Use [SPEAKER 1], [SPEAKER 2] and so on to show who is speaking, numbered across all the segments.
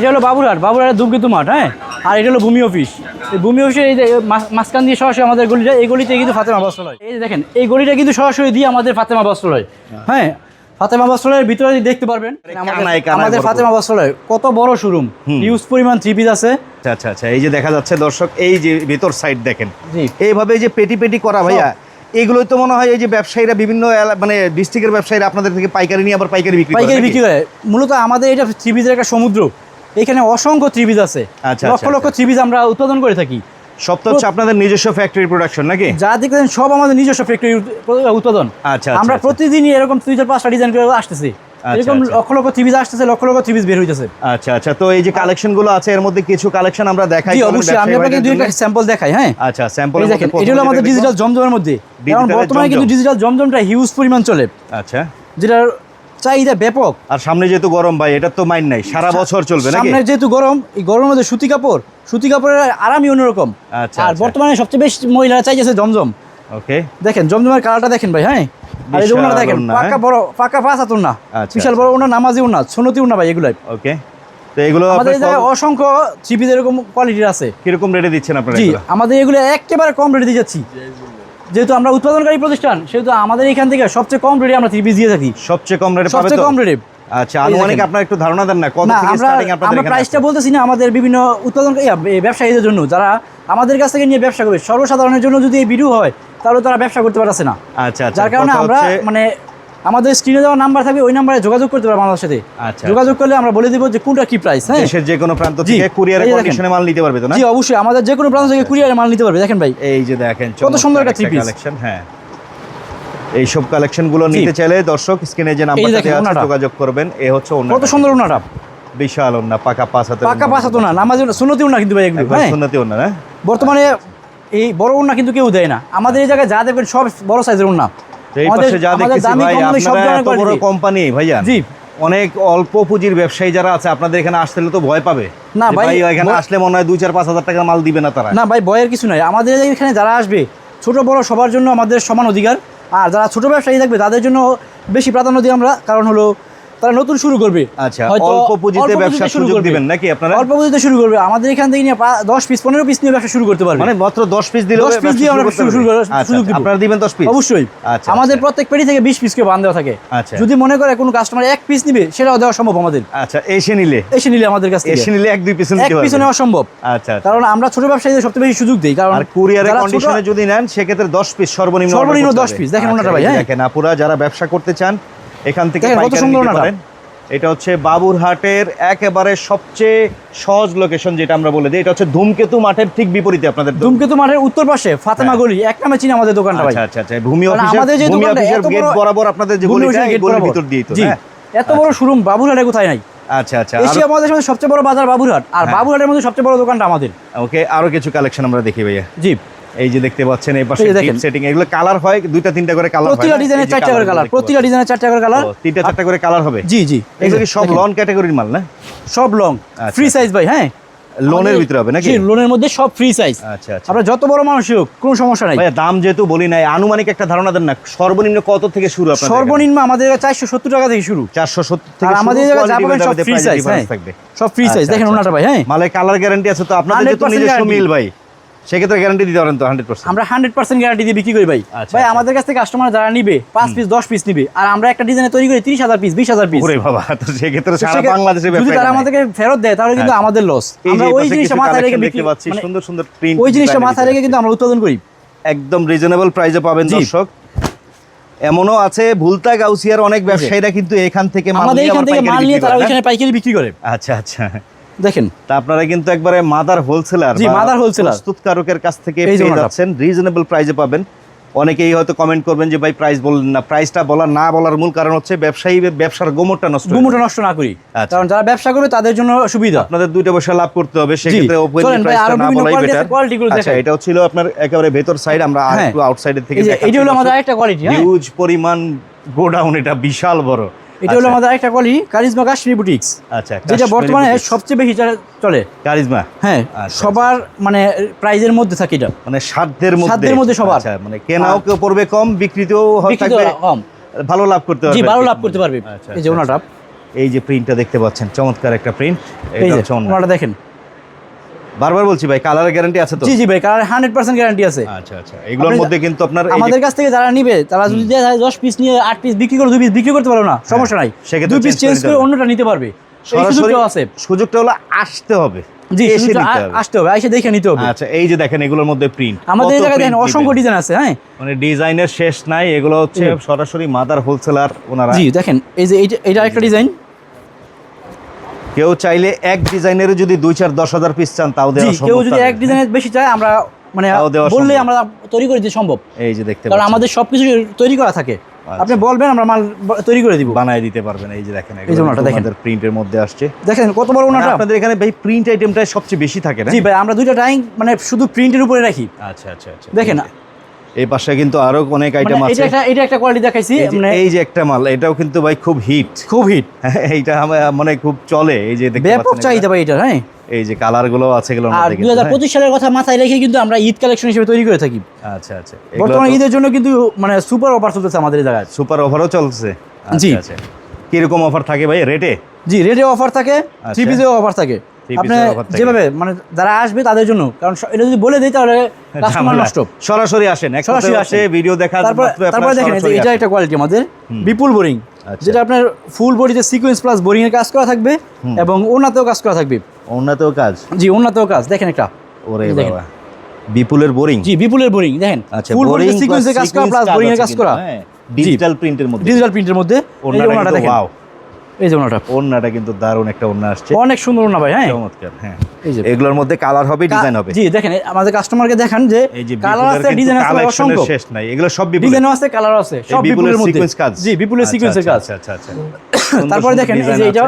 [SPEAKER 1] এটা হলো বাবুরহাট বাবুরহাটের ধূমকেতু মাঠ হ্যাঁ? আর এটা হলো ভূমি অফিস। এই ভূমি অফিসে এই যে মাঝখান দিয়ে সরাসরি আমাদের গলিটা এই গলিতে কিন্তু ফাতেমা বস্ত্রালয় এই যে দেখেন এই গলিটা কিন্তু সরাসরি দিয়ে আমাদের ফাতেমা বস্ত্রালয় হ্যাঁ। ফাতেমা বস্ত্রালয়ের ভিতরে দেখতে পারবেন আমাদের-। ফাতেমা বস্ত্রালয় কত বড় শোরুম ইউজ পরিমাণ থ্রি পিস আছে।
[SPEAKER 2] আচ্ছা আচ্ছা আচ্ছা এই যে দেখা যাচ্ছে দর্শক এই যে ভিতর সাইড দেখেন। এইভাবে যে পেটি পেটি করা ভাইয়া এগুলোই তো মনে হয় এই যে ব্যবসায়ীরা বিভিন্ন মানে ডিস্ট্রিক্টের ব্যবসায়ীরা আপনাদের থেকে পাইকারি নিয়ে আবার পাইকারি বিক্রি করে
[SPEAKER 1] পাইকারি বিক্রি করে। মূলত আমাদের এটা থ্রি পিসের একটা সমুদ্র। এখানে অসংখ্য পিস আছে।
[SPEAKER 2] আচ্ছা,
[SPEAKER 1] লক্ষ
[SPEAKER 2] আচ্ছা,
[SPEAKER 1] লক্ষ থ্রি পিস আমরা উৎপাদন করে থাকি।
[SPEAKER 2] সব তো হচ্ছে আপনাদের নিজস্ব ফ্যাক্টরি প্রোডাকশন নাকি?
[SPEAKER 1] যা দেখবেন সব আমাদের নিজস্ব ফ্যাক্টরি উৎপাদন।
[SPEAKER 2] আচ্ছা,
[SPEAKER 1] আমরা
[SPEAKER 2] আচ্ছা।
[SPEAKER 1] প্রতিদিনই এরকম দুই চার পাঁচটা ডিজাইন করে আসতেছি। এরকম
[SPEAKER 2] আচ্ছা।
[SPEAKER 1] লক্ষ লক্ষ থ্রি আসতেছে লক্ষ লক্ষ থ্রি বের হইতেছে।
[SPEAKER 2] আচ্ছা আচ্ছা। তো এই যে কালেকশনগুলো আছে এর মধ্যে কিছু কালেকশন আমরা দেখাই
[SPEAKER 1] অবশ্যই। আমি আপনাকে দুই একটা স্যাম্পল দেখাই হ্যাঁ?
[SPEAKER 2] আচ্ছা স্যাম্পল
[SPEAKER 1] এটা হলো আমাদের ডিজিটাল জমজমের মধ্যে। কারণ বর্তমানে কিন্তু। ডিজিটাল জমজমটা হিউজ পরিমাণ চলে।
[SPEAKER 2] আচ্ছা।
[SPEAKER 1] যেটার চাহিদা ব্যাপক।
[SPEAKER 2] আর সামনে যেহেতু গরম ভাই এটা তো মাইন নাই। সারা বছর চলবে নাকি?
[SPEAKER 1] সামনে যেহেতু গরম এই গরমের মধ্যে সুতি কাপড় সুতি কাপড়ের আরামই অন্যরকম।
[SPEAKER 2] আচ্ছা,
[SPEAKER 1] আর
[SPEAKER 2] আচ্ছা।
[SPEAKER 1] বর্তমানে সবচেয়ে বেশি মহিলারা চাইছে জমজম।
[SPEAKER 2] ওকে।
[SPEAKER 1] দেখেন জমজমের কালারটা দেখেন ভাই হ্যাঁ? আর এই যে ওনারা দেখেন পাকা
[SPEAKER 2] হ্যাঁ?
[SPEAKER 1] বড় পাকা পাঁচ হাতুন না
[SPEAKER 2] আচ্ছা,
[SPEAKER 1] বিশাল বড় ওনা নামাজি ওনা সোনতি ওনা ভাই এগুলাই।
[SPEAKER 2] ওকে। তো এগুলো
[SPEAKER 1] আমাদের জায়গায় অসংখ্য থ্রি এরকম কোয়ালিটির আছে।
[SPEAKER 2] কীরকম রেটে দিচ্ছেন আপনারা
[SPEAKER 1] জি আমাদের এগুলো একেবারে কম রেটে দিয়ে যাচ্ছি। যেহেতু আমরা উৎপাদনকারী প্রতিষ্ঠান সেহেতু আমাদের এখান থেকে সবচেয়ে কম রেটে আমরা থ্রি পিস দিয়ে থাকি।
[SPEAKER 2] সবচেয়ে কম রেটে
[SPEAKER 1] সবচেয়ে কম রেটে
[SPEAKER 2] আচ্ছা আনুমানিক আপনার একটু ধারণা দেন না কত থেকে স্টার্টিং আপনাদের
[SPEAKER 1] আমরা প্রাইসটা বলতেছি না আমাদের বিভিন্ন উৎপাদন ব্যবসায়ীদের জন্য। যারা আমাদের কাছ থেকে নিয়ে ব্যবসা করবে সর্বসাধারণের জন্য যদি এই ভিডিও হয় তাহলে তারা ব্যবসা করতে পারছে না।
[SPEAKER 2] আচ্ছা আচ্ছা
[SPEAKER 1] যার কারণে আমরা মানে আমাদের স্ক্রিনে দেওয়া নাম্বার থাকবে ওই নাম্বারে যোগাযোগ করতে পারব আমাদের সাথে।
[SPEAKER 2] আচ্ছা।
[SPEAKER 1] যোগাযোগ করলে আমরা বলে দিব যে কোনটা কি প্রাইস হ্যাঁ?
[SPEAKER 2] দেশের যে কোনো প্রান্ত থেকে কুরিয়ারে কন্ডিশনে মাল নিতে পারবে তো না?
[SPEAKER 1] জি অবশ্যই আমাদের যে কোনো প্রান্ত থেকে কুরিয়ারে মাল নিতে পারবে দেখেন ভাই।
[SPEAKER 2] এই যে দেখেন
[SPEAKER 1] কত সুন্দর একটা three piece।
[SPEAKER 2] কালেকশন হ্যাঁ। এই সব কালেকশনগুলো নিতে চাইলে দর্শক স্ক্রিনে যে নাম্বারটা দেওয়া আছে। যোগাযোগ করবেন এ হচ্ছে অন্য
[SPEAKER 1] কত সুন্দর ওনাটা।
[SPEAKER 2] বিশাল ওন্না পাকা পাঁচ হাতে
[SPEAKER 1] পাকা পাঁচ হাত না নামাজ সুন্নতি ওনা কিন্তু ভাই এগুলো হ্যাঁ।
[SPEAKER 2] সুন্নতি ওন্না না?
[SPEAKER 1] বর্তমানে এই বড় ওনা কিন্তু কেউ দেয় না। আমাদের এই জায়গায় যা দেখবেন সব বড় সাইজের ওনা।
[SPEAKER 2] এই পাশে যা দেখতেছি ভাই আপনারা এত বড় কোম্পানি ভাইয়া
[SPEAKER 1] জি।
[SPEAKER 2] অনেক অল্প পুঁজির ব্যবসায়ী যারা আছে আপনাদের এখানে আসতে তো ভয় পাবে।
[SPEAKER 1] না ভাই,
[SPEAKER 2] ভাই এখানে আসলে মনে হয় দুই চার পাঁচ হাজার টাকা মাল দিবে না তারা।
[SPEAKER 1] না ভাই ভয়ের কিছু নাই। আমাদের এখানে যারা আসবে ছোট বড় সবার জন্য আমাদের সমান অধিকার। আর যারা ছোট ব্যবসায়ী থাকবে তাদের জন্য বেশি প্রাধান্য দিই আমরা। কারণ হলো তারা নতুন শুরু করবে।
[SPEAKER 2] আচ্ছা অল্প পুঁজিতে
[SPEAKER 1] শুরু
[SPEAKER 2] সুযোগ
[SPEAKER 1] করবে।
[SPEAKER 2] দিবেন নাকি আপনারা?
[SPEAKER 1] অল্প পুঁজিতে শুরু করবে। আমাদের এখান থেকে নিয়ে পিস পনেরো পিস নিয়ে ব্যবসা শুরু করতে পারবে।
[SPEAKER 2] মানে মাত্র দশ পিস দিলে
[SPEAKER 1] 10 piece দিয়ে আমরা শুরু- শুরু করার সুযোগ দিব।
[SPEAKER 2] আপনারা দিবেন দশ পিস
[SPEAKER 1] অবশ্যই।
[SPEAKER 2] আচ্ছা,
[SPEAKER 1] আমাদের
[SPEAKER 2] আচ্ছা।
[SPEAKER 1] প্রত্যেক পেটি থেকে বিশ পিস করে বান দেওয়া থাকে।
[SPEAKER 2] আচ্ছা।
[SPEAKER 1] যদি মনে করে কোনো কাস্টমার এক পিস নিবে সেটাও দেওয়া সম্ভব আমাদের।
[SPEAKER 2] আচ্ছা এসে নিলে?
[SPEAKER 1] এসে নিলে আমাদের কাছ থেকে।
[SPEAKER 2] এসে নিলে এক দুই পিস
[SPEAKER 1] এক পিস নেওয়া সম্ভব।
[SPEAKER 2] আচ্ছা আচ্ছা।
[SPEAKER 1] কারণ আমরা ছোট ব্যবসায়ীদের সবচেয়ে বেশি সুযোগ দিই। কারণ
[SPEAKER 2] আর কুরিয়ারের কন্ডিশনে যদি নেন সেক্ষেত্রে দশ পিস সর্বনিম্ন
[SPEAKER 1] সর্বনিম্ন
[SPEAKER 2] করতে
[SPEAKER 1] 10
[SPEAKER 2] হবে।
[SPEAKER 1] piece, দেখেন
[SPEAKER 2] আচ্ছা,
[SPEAKER 1] ওনাটা ভাই, হ্যাঁ।
[SPEAKER 2] দেখেন আপুরা যারা ব্যবসা করতে চান এখান থেকে পারেন এটা হচ্ছে বাবুরহাটের একেবারে সবচেয়ে সহজ লোকেশন যেটা আমরা বলে দিই। এটা হচ্ছে ধূমকেতু মাঠের ঠিক বিপরীতে আপনাদের
[SPEAKER 1] ধূমকেতু মাঠের উত্তর পাশে ফাতেমা গলি। এক নামে চিনি আমাদের দোকানটা ভাই।
[SPEAKER 2] আচ্ছা আচ্ছা আচ্ছা। ভূমি অফিসের
[SPEAKER 1] আমাদের যে
[SPEAKER 2] ভূমি অফিসের
[SPEAKER 1] এত
[SPEAKER 2] গেট বরাবর আপনাদের যে গলিটা এই গলির। ভিতর দিয়ে তো হ্যাঁ।
[SPEAKER 1] এত বড় শোরুম বাবুরহাটে কোথায় নাই?
[SPEAKER 2] আচ্ছা আচ্ছা।
[SPEAKER 1] এশিয়া মহাদেশের মধ্যে সবচেয়ে বড় বাজার বাবুরহাট। আর
[SPEAKER 2] হ্যাঁ।
[SPEAKER 1] বাবুরহাটের মধ্যে সবচেয়ে বড় দোকানটা আমাদের।
[SPEAKER 2] ওকে আরও কিছু কালেকশন আমরা দেখি ভাইয়া।
[SPEAKER 1] জি।
[SPEAKER 2] এই যে দেখতে পাচ্ছেন এই পাশে
[SPEAKER 1] দেখেন।
[SPEAKER 2] সেটিং এগুলো কালার হয় দুইটা তিনটা করে কালার
[SPEAKER 1] প্রতিটা
[SPEAKER 2] না?
[SPEAKER 1] ডিজাইনের
[SPEAKER 2] এই যে
[SPEAKER 1] চারটা করে কালার প্রতিটা ডিজাইনের চারটা করে কালার
[SPEAKER 2] তিনটা চারটা করে কালার হবে?
[SPEAKER 1] জি জি।
[SPEAKER 2] এগুলো সব ক্যাটাগরির মাল না?
[SPEAKER 1] সব লং। ফ্রি সাইজ ভাই হ্যাঁ?
[SPEAKER 2] লোনের ভিতরে হবে নাকি?
[SPEAKER 1] লোনের মধ্যে সব ফ্রি সাইজ
[SPEAKER 2] আচ্ছা আচ্ছা।
[SPEAKER 1] আপনার যত বড় মানুষই হোক কোনো সমস্যা নাই।
[SPEAKER 2] দাম যেহেতু বলি নাই আনুমানিক একটা ধারণা দেন না। সর্বনিম্ন কত থেকে শুরু আপনার
[SPEAKER 1] সর্বনিম্ন আমাদের চারশো সত্তর টাকা থেকে শুরু।
[SPEAKER 2] চারশো সত্তর থেকে
[SPEAKER 1] আর আমাদের যা পাবেন সব ফ্রি সাইজ হ্যাঁ।
[SPEAKER 2] থাকবে।
[SPEAKER 1] সব ফ্রি সাইজ
[SPEAKER 2] আচ্ছা,
[SPEAKER 1] দেখেন
[SPEAKER 2] আচ্ছা,
[SPEAKER 1] ওনাটা ভাই হ্যাঁ।
[SPEAKER 2] মালে কালার গ্যারান্টি আছে তো আপনাদের নিজস্ব মিল ভাই। সেক্ষেত্রে গ্যারান্টি দিতে পারেন তো হান্ড্রেড পার্সেন্ট
[SPEAKER 1] আমরা হান্ড্রেড পার্সেন্ট গ্যারান্টি দিয়ে বিক্রি করি ভাই।
[SPEAKER 2] আচ্ছা,
[SPEAKER 1] ভাই
[SPEAKER 2] আচ্ছা।
[SPEAKER 1] আমাদের কাছ থেকে কাস্টমার যারা নিবে পাঁচ পিস দশ পিস নিবে আর আমরা একটা ডিজাইনে তৈরি করি তিরিশ হাজার পিস বিশ হাজার পিস
[SPEAKER 2] বাবা তো সেক্ষেত্রে সারা বাংলাদেশে
[SPEAKER 1] যদি তারা আমাদেরকে ফেরত দেয় তাহলে কিন্তু
[SPEAKER 2] হ্যাঁ।
[SPEAKER 1] আমাদের লস আমরা ওই
[SPEAKER 2] পাশে
[SPEAKER 1] জিনিসটা মাথায় রেখে বিক্রি
[SPEAKER 2] পাচ্ছি
[SPEAKER 1] মানে
[SPEAKER 2] সুন্দর সুন্দর প্রিন্ট
[SPEAKER 1] ওই জিনিসটা মাথায় রেখে কিন্তু আমরা উৎপাদন করি।
[SPEAKER 2] একদম রিজনেবল প্রাইসে পাবেন। দর্শক। এমনও আছে ভুলতা গাউসিয়ার অনেক ব্যবসায়ীরা কিন্তু এখান থেকে মাল নিয়ে
[SPEAKER 1] তারা ওইখানে পাইকারি বিক্রি করে।
[SPEAKER 2] আচ্ছা আচ্ছা।
[SPEAKER 1] দেখেন।
[SPEAKER 2] তা আপনারা কিন্তু একবারে মাদার হোলসেলার
[SPEAKER 1] জি, mother wholesaler।
[SPEAKER 2] প্রস্তুতকারকের কাছ থেকে পেয়ে যাচ্ছেন রিজনেবল প্রাইসে পাবেন। অনেকেই হয়তো কমেন্ট করবেন যে ভাই প্রাইস বললেন না প্রাইসটা বলা না বলার মূল কারণ হচ্ছে ব্যবসায়ী ব্যবসার গোমরটা নষ্ট
[SPEAKER 1] গুমুটা
[SPEAKER 2] যাবে।
[SPEAKER 1] নষ্ট না করি।
[SPEAKER 2] আচ্ছা।
[SPEAKER 1] কারণ যারা ব্যবসা করবে তাদের জন্য সুবিধা।
[SPEAKER 2] আপনাদের দুইটা পয়সা লাভ করতে হবে সেক্ষেত্রে ওপেন প্রাইসটা না বলাই বেটার আচ্ছা এটাও ছিল আপনার একেবারে ভেতর সাইড আমরা আর। একটু আউটসাইডের থেকে
[SPEAKER 1] এই এটা হলো আমাদের আরেকটা কোয়ালিটি
[SPEAKER 2] হিউজ পরিমাণ গোডাউন এটা বিশাল বড়।
[SPEAKER 1] এটা হলো
[SPEAKER 2] আচ্ছা,
[SPEAKER 1] আমাদের একটা কোয়ালিটি কারিজমা কাশ্মীর বুটিক্স
[SPEAKER 2] আচ্ছা
[SPEAKER 1] যেটা বর্তমানে সবচেয়ে বেশি চলে-
[SPEAKER 2] কারিজমা
[SPEAKER 1] হ্যাঁ
[SPEAKER 2] আচ্ছা,
[SPEAKER 1] সবার মানে প্রাইজের মধ্যে থাকে এটা।
[SPEAKER 2] মানে সাধ্যের মধ্যে।
[SPEAKER 1] সাধ্যের মধ্যে সবার।
[SPEAKER 2] আচ্ছা মানে কেনাও কেউ পড়বে কম বিক্রিতেও হয় থাকবে
[SPEAKER 1] কম
[SPEAKER 2] ভালো লাভ করতে
[SPEAKER 1] জি
[SPEAKER 2] পারবে
[SPEAKER 1] ভালো লাভ করতে পারবে।
[SPEAKER 2] আচ্ছা,
[SPEAKER 1] এই যে
[SPEAKER 2] আচ্ছা,
[SPEAKER 1] ওনাটা।
[SPEAKER 2] এই যে প্রিন্টটা দেখতে পাচ্ছেন চমৎকার একটা প্রিন্ট
[SPEAKER 1] এই যে ওনাটা দেখেন।
[SPEAKER 2] বারবার বলছি ভাই কালারের গ্যারান্টি আছে তো?
[SPEAKER 1] জি জি ভাই কালার হান্ড্রেড পার্সেন্ট গ্যারান্টি আছে।
[SPEAKER 2] আচ্ছা আচ্ছা। এগুলোর মধ্যে কিন্তু আপনার
[SPEAKER 1] আমাদের কাছ থেকে যারা নিবে তারা যদি দেয় দশ পিস নিয়ে আট পিস বিক্রি করে দুই পিস বিক্রি করতে পারো না সমস্যা নাই।
[SPEAKER 2] হ্যাঁ, সেক্ষেত্রে
[SPEAKER 1] দুই পিস চেঞ্জ করে অন্যটা নিতে পারবে।
[SPEAKER 2] সরাসরি
[SPEAKER 1] আছে।
[SPEAKER 2] সুযোগটা হলো আসতে হবে
[SPEAKER 1] জি। আসতে হবে এসে দেখে নিতে হবে।
[SPEAKER 2] আচ্ছা এই যে দেখেন এগুলোর মধ্যে প্রিন্ট
[SPEAKER 1] আমাদের এই দেখেন অসংখ্য ডিজাইন আছে হ্যাঁ?
[SPEAKER 2] মানে ডিজাইনের শেষ নাই এগুলো হচ্ছে সরাসরি মাদার হোলসেলার ওনারা
[SPEAKER 1] জি দেখেন এই যে এটা একটা ডিজাইন
[SPEAKER 2] কেউ চাইলে এক ডিজাইনের যদি দুই চার দশ হাজার পিস চান তাও দেওয়া
[SPEAKER 1] কেউ যদি এক ডিজাইনের বেশি চায় আমরা মানে বললে আমরা তৈরি করে দিতে সম্ভব।
[SPEAKER 2] এই যে দেখতে
[SPEAKER 1] কারণ আমাদের সবকিছু তৈরি করা থাকে।
[SPEAKER 2] আচ্ছা।
[SPEAKER 1] আপনি বলবেন আমরা মাল তৈরি করে দিব।
[SPEAKER 2] বানায় দিতে পারবেন এই যে দেখেন
[SPEAKER 1] এই ওনাটা দেখেন।
[SPEAKER 2] প্রিন্টের মধ্যে আসছে।
[SPEAKER 1] দেখেন কত বড়
[SPEAKER 2] মানে
[SPEAKER 1] ওনাটা?
[SPEAKER 2] আপনাদের এখানে ভাই প্রিন্ট আইটেমটা সবচেয়ে বেশি থাকে না?
[SPEAKER 1] জি ভাই আমরা দুইটা ডাইং মানে শুধু প্রিন্টের উপরে রাখি।
[SPEAKER 2] আচ্ছা আচ্ছা আচ্ছা।
[SPEAKER 1] দেখেন
[SPEAKER 2] এই পাশে কিন্তু আরও অনেক আইটেম
[SPEAKER 1] মানে
[SPEAKER 2] আছে
[SPEAKER 1] এটা একটা এটা একটা কোয়ালিটি দেখাইছি
[SPEAKER 2] এই যে-
[SPEAKER 1] মানে
[SPEAKER 2] এই যে একটা মাল এটাও কিন্তু ভাই খুব হিট।
[SPEAKER 1] খুব হিট।
[SPEAKER 2] এইটা আমার মানে খুব চলে এই যে দেখতে
[SPEAKER 1] ব্যাপক চাহিদা ভাই এটা হ্যাঁ?
[SPEAKER 2] এই যে কালারগুলো আছে এগুলোর
[SPEAKER 1] আর
[SPEAKER 2] মধ্যে
[SPEAKER 1] দুই
[SPEAKER 2] কিন্তু,
[SPEAKER 1] হাজার
[SPEAKER 2] হ্যাঁ?
[SPEAKER 1] পঁচিশ সালের কথা মাথায় রেখে কিন্তু আমরা ঈদ কালেকশন হিসেবে তৈরি করে থাকি।
[SPEAKER 2] আচ্ছা আচ্ছা।
[SPEAKER 1] বর্তমানে ঈদের জন্য কিন্তু মানে সুপার অফার চলছে আমাদের জায়গায়।
[SPEAKER 2] সুপার অফারও চলছে
[SPEAKER 1] জি।
[SPEAKER 2] আচ্ছা, আচ্ছা। কীরকম অফার থাকে ভাই? রেটে
[SPEAKER 1] জি রেটে অফার থাকে
[SPEAKER 2] আচ্ছা।
[SPEAKER 1] থ্রি পিসেও অফার থাকে। আপনি। যেভাবে মানে যারা আসবে তাদের জন্য কারণ এটা যদি বলে দিই তাহলে কাস্টমার নষ্ট।
[SPEAKER 2] সরাসরি আসেন
[SPEAKER 1] সরাসরি
[SPEAKER 2] আসে ভিডিও দেখা
[SPEAKER 1] তারপর তারপরে দেখেন এটা একটা কোয়ালিটি আমাদের বিপুল বোরিং
[SPEAKER 2] আচ্ছা।
[SPEAKER 1] যেটা আপনার ফুল বডিতে সিকোয়েন্স প্লাস বোরিং এর কাজ করা থাকবে এবং ওনাতেও কাজ করা থাকবে।
[SPEAKER 2] ওনাতেও কাজ?
[SPEAKER 1] জি ওনাতেও কাজ। দেখেন একটা।
[SPEAKER 2] ওরে বাবা। বিপুলের বোরিং
[SPEAKER 1] জি বিপুলের বোরিং দেখেন।
[SPEAKER 2] আচ্ছা
[SPEAKER 1] ফুল বডিতে সিকোয়েন্সের কাজ করা প্লাস বোরিং এর কাজ করা।
[SPEAKER 2] ডিজিটাল প্রিন্টের মধ্যে।
[SPEAKER 1] ডিজিটাল প্রিন্টের মধ্যে।
[SPEAKER 2] ওনাটা
[SPEAKER 1] দেখেন। এই যে ওনাটা।
[SPEAKER 2] ওনাটা কিন্তু দারুণ একটা ওনা আসছে।
[SPEAKER 1] অনেক সুন্দর ওনা ভাই হ্যাঁ।
[SPEAKER 2] চমৎকার হ্যাঁ।
[SPEAKER 1] এই যে।
[SPEAKER 2] এগুলোর মধ্যে কালার হবে ডিজাইন হবে।
[SPEAKER 1] জি দেখেন আমাদের কাস্টমারকে দেখান যে কালার আছে ডিজাইন আছে অসংখ্য
[SPEAKER 2] শেষ নাই এগুলো সব বিপুলের।
[SPEAKER 1] ডিজাইনও আছে কালার আছে সব
[SPEAKER 2] বিপুলের
[SPEAKER 1] মধ্যে।
[SPEAKER 2] সিকোয়েন্স কাজ।
[SPEAKER 1] জি বিপুলের
[SPEAKER 2] আচ্ছা,
[SPEAKER 1] সিকোয়েন্সের
[SPEAKER 2] আচ্ছা,
[SPEAKER 1] কাজ।
[SPEAKER 2] আচ্ছা আচ্ছা আচ্ছা।
[SPEAKER 1] তারপরে দেখেন এই যে এটা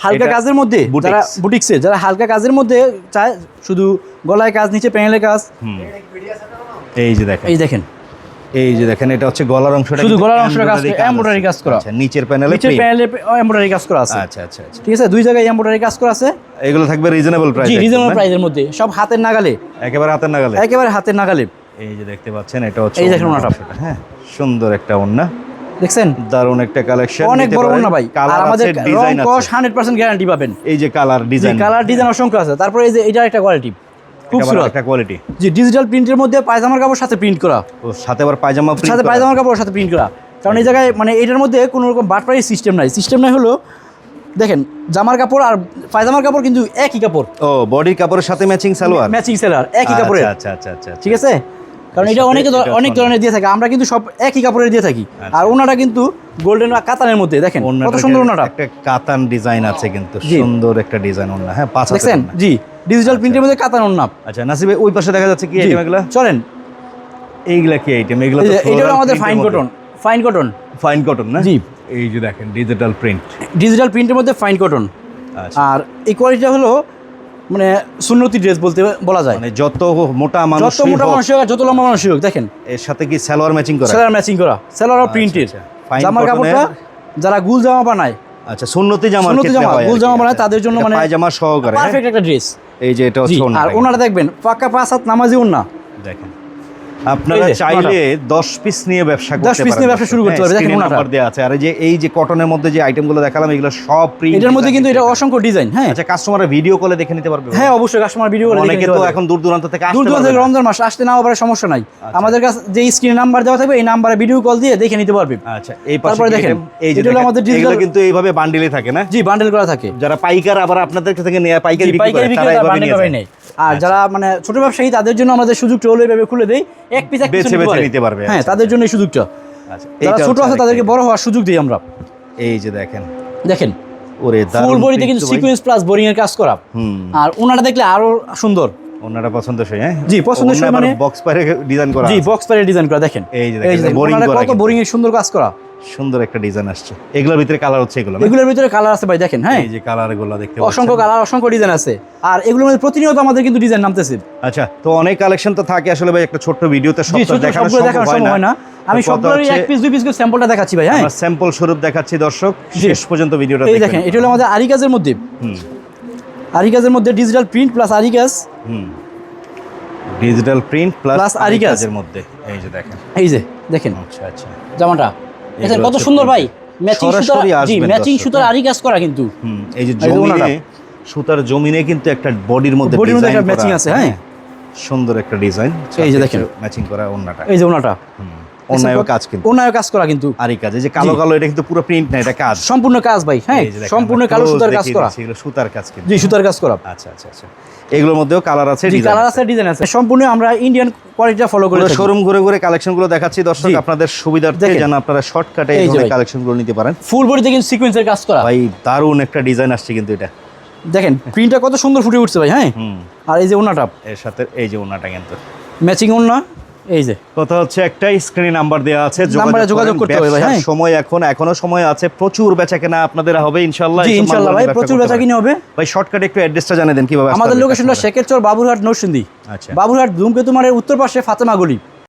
[SPEAKER 1] হালকা কাজের মধ্যে
[SPEAKER 2] বুটিক্স।
[SPEAKER 1] যারা বুটিক্সে যারা হালকা কাজের মধ্যে চায় শুধু গলায় কাজ নিচে প্যানেলের কাজ।
[SPEAKER 2] হুম। এই যে দেখেন।
[SPEAKER 1] এই দেখেন
[SPEAKER 2] এই যে দেখেন এটা হচ্ছে গলার অংশটা
[SPEAKER 1] শুধু গলার অংশটা কাজ করে,
[SPEAKER 2] আছে।
[SPEAKER 1] কাজ করা।
[SPEAKER 2] আচ্ছা নিচের প্যানেলে
[SPEAKER 1] নিচের প্যানেলে এমব্রয়ডারি কাজ করা আছে।
[SPEAKER 2] আচ্ছা আচ্ছা আচ্ছা।
[SPEAKER 1] ঠিক আছে দুই জায়গায় এমব্রয়ডারি কাজ করা আছে।
[SPEAKER 2] এগুলো থাকবে রিজনেবল প্রাইস
[SPEAKER 1] জি রিজনেবল প্রাইসের মধ্যে। সব হাতের নাগালে।
[SPEAKER 2] একেবারে হাতের নাগালে।
[SPEAKER 1] একেবারে হাতের নাগালে।
[SPEAKER 2] এই যে দেখতে পাচ্ছেন এটা হচ্ছে
[SPEAKER 1] এই দেখেন।
[SPEAKER 2] অংশটা, হ্যাঁ সুন্দর একটা ওন্না
[SPEAKER 1] দেখছেন?
[SPEAKER 2] দারুণ একটা কালেকশন
[SPEAKER 1] অনেক বড় না ভাই। আর
[SPEAKER 2] কালার
[SPEAKER 1] আমাদের
[SPEAKER 2] ডিজাইন
[SPEAKER 1] কস
[SPEAKER 2] আছে।
[SPEAKER 1] হান্ড্রেড পার্সেন্ট গ্যারান্টি পাবেন।
[SPEAKER 2] এই যে কালার ডিজাইন
[SPEAKER 1] কালার ডিজাইন অসংখ্য আছে। তারপরে এই যে এটা একটা কোয়ালিটি খুব সুন্দর
[SPEAKER 2] একটা কোয়ালিটি
[SPEAKER 1] জি ডিজিটাল প্রিন্টের মধ্যে পায়জামার কাপড় সাথে প্রিন্ট করা।
[SPEAKER 2] ও সাথে আবার পায়জামা
[SPEAKER 1] সাথে। পায়জামার কাপড় সাথে প্রিন্ট করা। কারণ এই জায়গায় মানে এটার মধ্যে কোনো রকম বাটপাড়ি সিস্টেম নাই। সিস্টেম নাই হলো দেখেন জামার কাপড় আর পায়জামার কাপড় কিন্তু একই কাপড়।
[SPEAKER 2] ও বডির কাপড়ের সাথে ম্যাচিং সালোয়ার?
[SPEAKER 1] ম্যাচিং সেলার একই কাপড়ের।
[SPEAKER 2] আচ্ছা আচ্ছা আচ্ছা আচ্ছা।
[SPEAKER 1] ঠিক আছে? কারণ এটা অনেকে অনেক ধরনের। দিয়ে থাকে। আমরা কিন্তু সব একই কাপড়ের দিয়ে থাকি।
[SPEAKER 2] আচ্ছা।
[SPEAKER 1] আর ওনাটা কিন্তু গোল্ডেন বা কাতানের মধ্যে দেখেন কত সুন্দর ওনাটা।
[SPEAKER 2] একটা কাতান ডিজাইন আছে কিন্তু। সুন্দর একটা ডিজাইন ওন্না হ্যাঁ পাঁচ
[SPEAKER 1] দেখছেন? জি। ডিজিটাল প্রিন্টের মধ্যে কাতান ওনা
[SPEAKER 2] আচ্ছা নাসিবে ওই পাশে দেখা যাচ্ছে কি আইটেম এগুলা?
[SPEAKER 1] চলেন।
[SPEAKER 2] এইগুলা কি আইটেম এগুলো
[SPEAKER 1] এটা হলো আমাদের fine cotton fine cotton
[SPEAKER 2] fine cotton না?
[SPEAKER 1] জি।
[SPEAKER 2] এই যে দেখেন ডিজিটাল প্রিন্ট
[SPEAKER 1] ডিজিটাল প্রিন্টের মধ্যে ফাইন কটন
[SPEAKER 2] আচ্ছা।
[SPEAKER 1] আর এই কোয়ালিটিটা হলো মানে সুন্নতি ড্রেস বলতে বলা যায়।
[SPEAKER 2] মানে যত মোটা মানুষ
[SPEAKER 1] যত মোটা মানুষ হোক যত লম্বা মানুষ হোক দেখেন।
[SPEAKER 2] এর সাথে কি সালোয়ার ম্যাচিং করা?
[SPEAKER 1] সালোয়ার ম্যাচিং করা। সালোয়ার প্রিন্টেড
[SPEAKER 2] আচ্ছা। Fine
[SPEAKER 1] জামার কাপড়টা যারা গুল জামা বানায়
[SPEAKER 2] আচ্ছা সুন্নতি জামা
[SPEAKER 1] সুন্নতি জামা, গুল জামা বানায়
[SPEAKER 2] আচ্ছা।
[SPEAKER 1] তাদের জন্য মানে
[SPEAKER 2] পায়জামা সহকারে হ্যাঁ?
[SPEAKER 1] পারফেক্ট একটা ড্রেস
[SPEAKER 2] এই যে এটা হচ্ছে
[SPEAKER 1] আর ওনারা দেখবেন পাকা পাঁচ হাত নামাজি ওনা
[SPEAKER 2] দেখেন। আপনারা চাইলে 10 পিস নিয়ে ব্যবসা করতে
[SPEAKER 1] 10 piece নিয়ে ব্যবসা শুরু করতে পারবে, দেখেন
[SPEAKER 2] নাম্বার দেওয়া আছে। আর এই যে এই যে কটনের মধ্যে যে আইটেমগুলো দেখালাম এগুলো সব প্রিন্ট
[SPEAKER 1] এটার মধ্যে কিন্তু এটা অসংখ্য ডিজাইন হ্যাঁ।
[SPEAKER 2] আচ্ছা কাস্টমাররা ভিডিও কলে দেখে নিতে পারবে।
[SPEAKER 1] হ্যাঁ অবশ্যই কাস্টমার ভিডিও কলে
[SPEAKER 2] অনেকে তো এখন দূর দূরান্ত থেকে
[SPEAKER 1] দূর দূরান্ত থেকে রমজান মাস আসতে নাও পারে সমস্যা নাই।
[SPEAKER 2] আচ্ছা।
[SPEAKER 1] আমাদের কাছে যে স্ক্রিনে নাম্বার দেওয়া থাকবে এই নাম্বারে ভিডিও কল দিয়ে দেখে নিতে পারবে।
[SPEAKER 2] আচ্ছা এই পাশে
[SPEAKER 1] তারপরে দেখেন,
[SPEAKER 2] এই যে
[SPEAKER 1] আমাদের
[SPEAKER 2] কিন্তু এইভাবে বান্ডিলে থাকে না?
[SPEAKER 1] জি বান্ডেল করা থাকে।
[SPEAKER 2] যারা পাইকার আবার আপনাদের থেকে নেয় পাইকারি বিক্রি করে তারা এইভাবে নিয়ে।
[SPEAKER 1] আর যারা মানে ছোট ব্যবসায়ী তাদের জন্য আমাদের সুযোগটা হলো খুলে দেই। এক পিস এক
[SPEAKER 2] বেছে বেছে নিতে পারবে,
[SPEAKER 1] হ্যাঁ
[SPEAKER 2] আচ্ছা।
[SPEAKER 1] তাদের জন্য এই সুযোগটা।
[SPEAKER 2] আচ্ছা
[SPEAKER 1] যারা ছোট আছে তাদেরকে বড় হওয়ার সুযোগ দিই আমরা।
[SPEAKER 2] এই যে দেখেন।
[SPEAKER 1] দেখেন
[SPEAKER 2] ওরে
[SPEAKER 1] ফুল বডিতে কিন্তু সিকোয়েন্স প্লাস বোরিং এর কাজ করা। আর ওনাটা দেখলে আরও সুন্দর।
[SPEAKER 2] ওনারা পছন্দসই হ্যাঁ?
[SPEAKER 1] জি, পছন্দ পছন্দসই মানে-
[SPEAKER 2] বক্স পারে ডিজাইন করা
[SPEAKER 1] জি বক্স পারে ডিজাইন করা দেখেন।
[SPEAKER 2] এই যে দেখেন,
[SPEAKER 1] বোরিং
[SPEAKER 2] করা
[SPEAKER 1] কত বোরিং এর সুন্দর কাজ করা।
[SPEAKER 2] সুন্দর একটা ডিজাইন আসছে। এগুলোর ভিতরে কালার হচ্ছে এগুলো
[SPEAKER 1] এগুলোর ভিতরে কালার আছে ভাই দেখেন হ্যাঁ?
[SPEAKER 2] এই যে কালারগুলো দেখতে
[SPEAKER 1] অসংখ্য কালার অসংখ্য ডিজাইন আছে। আর এগুলোর মধ্যে প্রতিনিয়ত আমাদের কিন্তু ডিজাইন নামতেছে।
[SPEAKER 2] আচ্ছা তো অনেক কালেকশন তো থাকে আসলে ভাই একটা ছোট্ট ভিডিওতে সব দেখানো
[SPEAKER 1] সম্ভব হয় না। আমি সবগুলোরই এক পিস দুই পিস করে স্যাম্পলটা দেখাচ্ছি ভাই হ্যাঁ?
[SPEAKER 2] স্যাম্পল স্বরূপ দেখাচ্ছি দর্শক। শেষ পর্যন্ত ভিডিওটা দেখবেন
[SPEAKER 1] দেখেন। এটা হলো আমাদের আরিকাজের মধ্যে।
[SPEAKER 2] হুম।
[SPEAKER 1] আরিকাজের মধ্যে ডিজিটাল প্রিন্ট প্লাস আরিকাজ।
[SPEAKER 2] হুম। ডিজিটাল প্রিন্ট প্লাস
[SPEAKER 1] Plus আরিকাজ।
[SPEAKER 2] কাজের মধ্যে। এই যে দেখেন।
[SPEAKER 1] এই যে দেখেন।
[SPEAKER 2] আচ্ছা আচ্ছা।
[SPEAKER 1] জামাটা। দেখেন কত সুন্দর ভাই। ম্যাচিং সুতার জি ম্যাচিং সুতার। আরি কাজ করা কিন্তু।
[SPEAKER 2] হুম, এই যে জমিনে সুতার জমিনে কিন্তু একটা বডির মধ্যে
[SPEAKER 1] বডির মধ্যে একটা ম্যাচিং আছে, হ্যাঁ।
[SPEAKER 2] সুন্দর একটা ডিজাইন
[SPEAKER 1] এই যে দেখেন।
[SPEAKER 2] ম্যাচিং করা ওন্নাটা
[SPEAKER 1] এই যে ওনাটা।
[SPEAKER 2] অন্যায় কাজ কিন্তু।
[SPEAKER 1] ওনায় কাজ করা কিন্তু।
[SPEAKER 2] আরই কাজ এই যে কালো কালো এটা কিন্তু পুরো প্রিন্ট না এটা কাজ।
[SPEAKER 1] সম্পূর্ণ কাজ ভাই হ্যাঁ সম্পূর্ণ কালো সুতার কাজ করা।
[SPEAKER 2] এগুলো সুতার কাজ কিন্তু।
[SPEAKER 1] জি সুতার কাজ করা।
[SPEAKER 2] আচ্ছা আচ্ছা আচ্ছা। এগুলোর মধ্যেও কালার আছে
[SPEAKER 1] কালার আছে। ডিজাইন আছে। সম্পূর্ণ আমরা ইন্ডিয়ান কোয়ালিটিটা ফলো করে
[SPEAKER 2] শোরুম ঘুরে ঘুরে কালেকশনগুলো দেখাচ্ছি। দর্শক আপনাদের সুবিধার্থে। যেন আপনারা শর্টকাটে
[SPEAKER 1] এই
[SPEAKER 2] ধরনের কালেকশনগুলো নিতে পারেন।
[SPEAKER 1] ফুল বডিতে কিন্তু সিকোয়েন্সের কাজ করা।
[SPEAKER 2] ভাই দারুণ একটা ডিজাইন আসছে কিন্তু এটা।
[SPEAKER 1] দেখেন প্রিন্টটা কত সুন্দর ফুটে উঠছে ভাই হ্যাঁ? আর এই যে ওনাটা।
[SPEAKER 2] এর সাথে এই যে ওনাটা কিন্তু।
[SPEAKER 1] ম্যাচিং ওনা। এই যে।
[SPEAKER 2] কথা হচ্ছে একটাই স্ক্রিনে নাম্বার দেওয়া আছে
[SPEAKER 1] নাম্বারে যোগাযোগ করতে হবে ভাই, হ্যাঁ।
[SPEAKER 2] সময় এখন এখনও সময় আছে প্রচুর বেচা কেনা আপনাদের হবে ইনশাআল্লাহ।
[SPEAKER 1] জি
[SPEAKER 2] ইনশাআল্লাহ
[SPEAKER 1] ভাই প্রচুর বেচা। কিনে হবে।
[SPEAKER 2] ভাই শর্টকাট একটু অ্যাড্রেসটা জানিয়ে দেন কীভাবে
[SPEAKER 1] আমাদের লোকেশনটা? শেখেরচর বাবুরহাট নরসিংদী।
[SPEAKER 2] আচ্ছা।
[SPEAKER 1] বাবুরহাট ধূমকেতু মারের উত্তর পাশে ফাতেমা গলি।